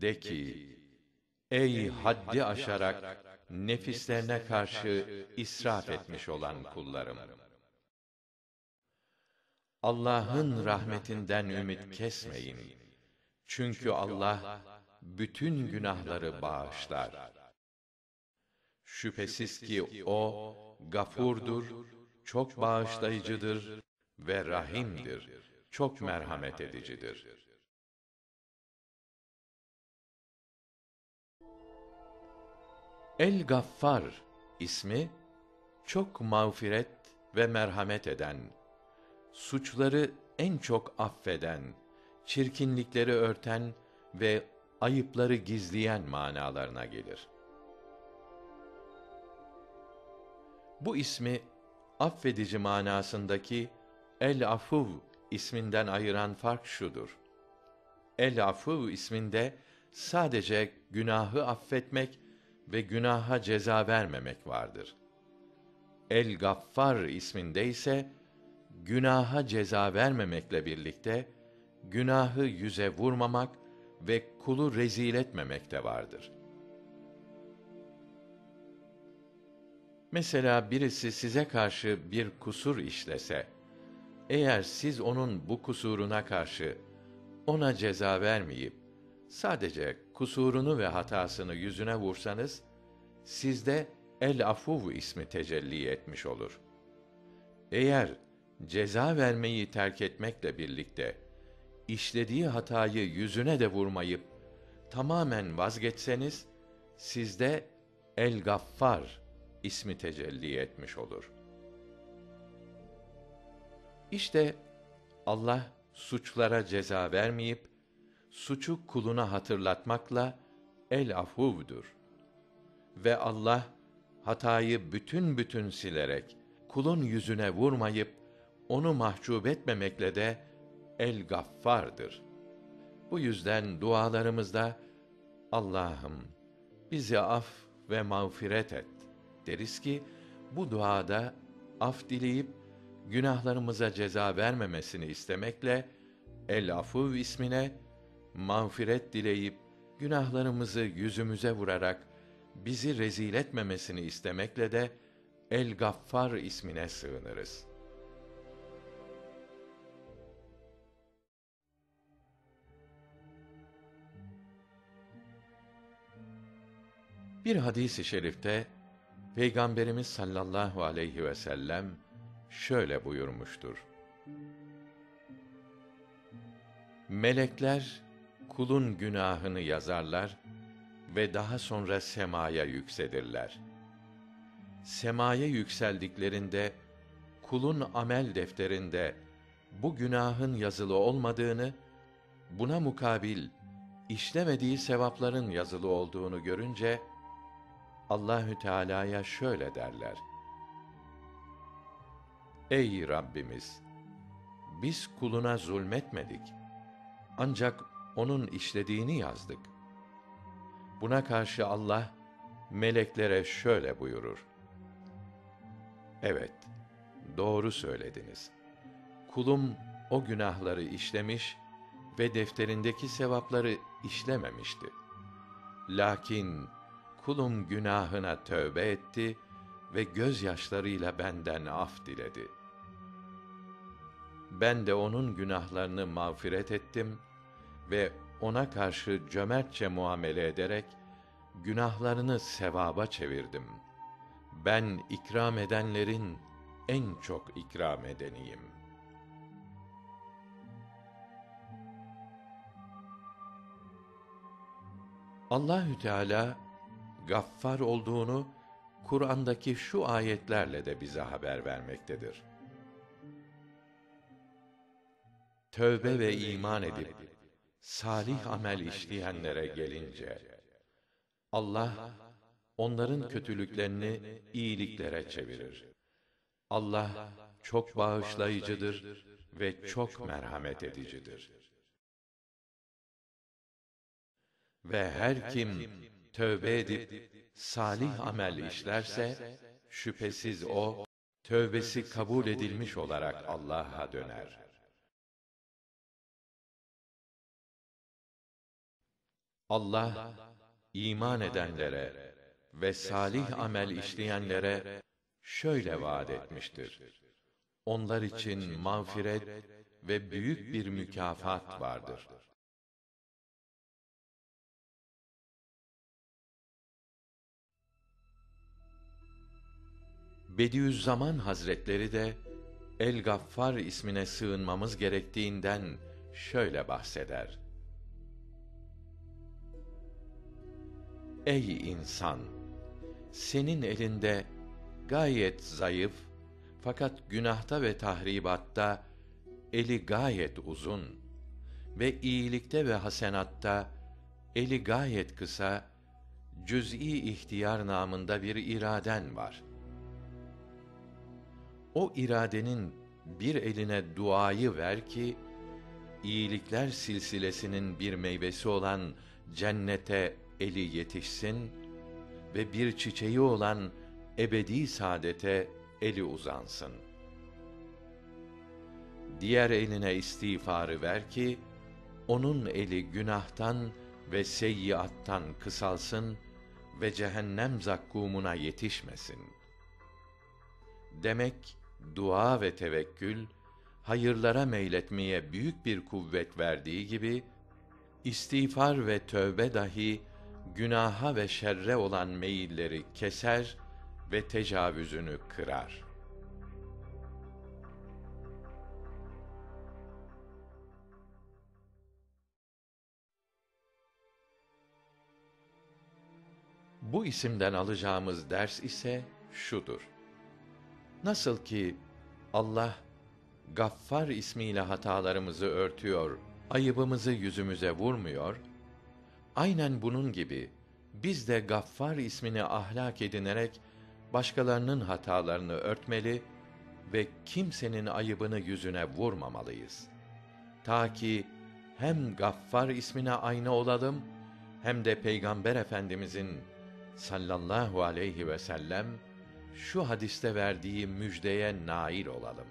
De ki, ey haddi aşarak nefislerine karşı israf etmiş olan kullarım. Allah'ın rahmetinden ümit kesmeyin. Çünkü Allah bütün günahları bağışlar. Şüphesiz ki o gafurdur, çok bağışlayıcıdır ve rahimdir. Çok merhamet edicidir. El Gaffar ismi çok mağfiret ve merhamet eden, suçları en çok affeden, çirkinlikleri örten ve ayıpları gizleyen manalarına gelir. Bu ismi affedici manasındaki El Afuv isminden ayıran fark şudur. El Afuv isminde sadece günahı affetmek ve günaha ceza vermemek vardır. El Gaffar isminde ise günaha ceza vermemekle birlikte günahı yüze vurmamak ve kulu rezil etmemek de vardır. Mesela birisi size karşı bir kusur işlese, eğer siz onun bu kusuruna karşı ona ceza vermeyip sadece kusurunu ve hatasını yüzüne vursanız sizde el afuv ismi tecelli etmiş olur. Eğer ceza vermeyi terk etmekle birlikte işlediği hatayı yüzüne de vurmayıp tamamen vazgeçseniz sizde el gaffar ismi tecelli etmiş olur. İşte Allah suçlara ceza vermeyip suçu kuluna hatırlatmakla el afuvdur. Ve Allah hatayı bütün bütün silerek kulun yüzüne vurmayıp onu mahcup etmemekle de el gaffardır. Bu yüzden dualarımızda Allah'ım bizi af ve mağfiret et deriz ki bu duada af dileyip günahlarımıza ceza vermemesini istemekle El Afuv ismine mağfiret dileyip günahlarımızı yüzümüze vurarak bizi rezil etmemesini istemekle de El Gaffar ismine sığınırız. Bir hadisi şerifte Peygamberimiz sallallahu aleyhi ve sellem şöyle buyurmuştur. Melekler kulun günahını yazarlar ve daha sonra semaya yükselirler. Semaya yükseldiklerinde kulun amel defterinde bu günahın yazılı olmadığını, buna mukabil işlemediği sevapların yazılı olduğunu görünce Allahü Teala'ya şöyle derler: Ey Rabbimiz! Biz kuluna zulmetmedik. Ancak onun işlediğini yazdık. Buna karşı Allah meleklere şöyle buyurur: Evet, doğru söylediniz. Kulum o günahları işlemiş ve defterindeki sevapları işlememişti. Lakin kulum günahına tövbe etti ve gözyaşlarıyla benden af diledi. Ben de onun günahlarını mağfiret ettim ve ona karşı cömertçe muamele ederek günahlarını sevaba çevirdim. Ben ikram edenlerin en çok ikram edeniyim. Allahü Teala gaffar olduğunu Kur'an'daki şu ayetlerle de bize haber vermektedir. Tövbe ve iman edip salih amel işleyenlere gelince Allah onların kötülüklerini iyiliklere çevirir. Allah çok bağışlayıcıdır ve çok merhamet edicidir. Ve her kim tövbe edip salih amel işlerse şüphesiz o tövbesi kabul edilmiş olarak Allah'a döner. Allah iman edenlere ve salih amel işleyenlere şöyle vaat etmiştir. Onlar için mağfiret ve büyük bir mükafat vardır. Bediüzzaman Hazretleri de El Gaffar ismine sığınmamız gerektiğinden şöyle bahseder. Ey insan! Senin elinde gayet zayıf fakat günahta ve tahribatta eli gayet uzun ve iyilikte ve hasenatta eli gayet kısa cüz'i ihtiyar namında bir iraden var. O iradenin bir eline duayı ver ki iyilikler silsilesinin bir meyvesi olan cennete eli yetişsin ve bir çiçeği olan ebedi saadete eli uzansın. Diğer eline istiğfarı ver ki onun eli günahtan ve seyyiattan kısalsın ve cehennem zakkumuna yetişmesin. Demek dua ve tevekkül hayırlara meyletmeye büyük bir kuvvet verdiği gibi istiğfar ve tövbe dahi günaha ve şerre olan meyilleri keser ve tecavüzünü kırar. Bu isimden alacağımız ders ise şudur. Nasıl ki Allah Gaffar ismiyle hatalarımızı örtüyor, ayıbımızı yüzümüze vurmuyor, aynen bunun gibi biz de Gaffar ismini ahlak edinerek başkalarının hatalarını örtmeli ve kimsenin ayıbını yüzüne vurmamalıyız. Ta ki hem Gaffar ismine aynı olalım hem de Peygamber Efendimizin sallallahu aleyhi ve sellem şu hadiste verdiği müjdeye nail olalım.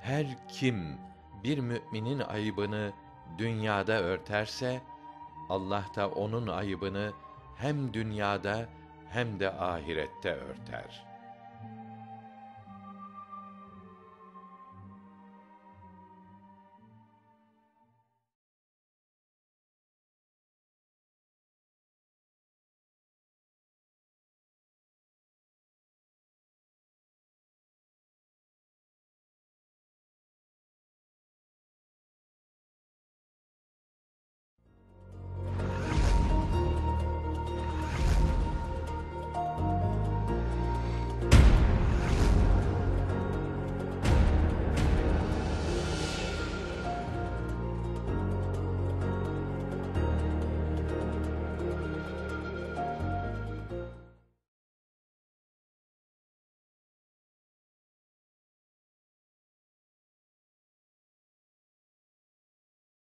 Her kim bir müminin ayıbını dünyada örterse Allah da onun ayıbını hem dünyada hem de ahirette örter.''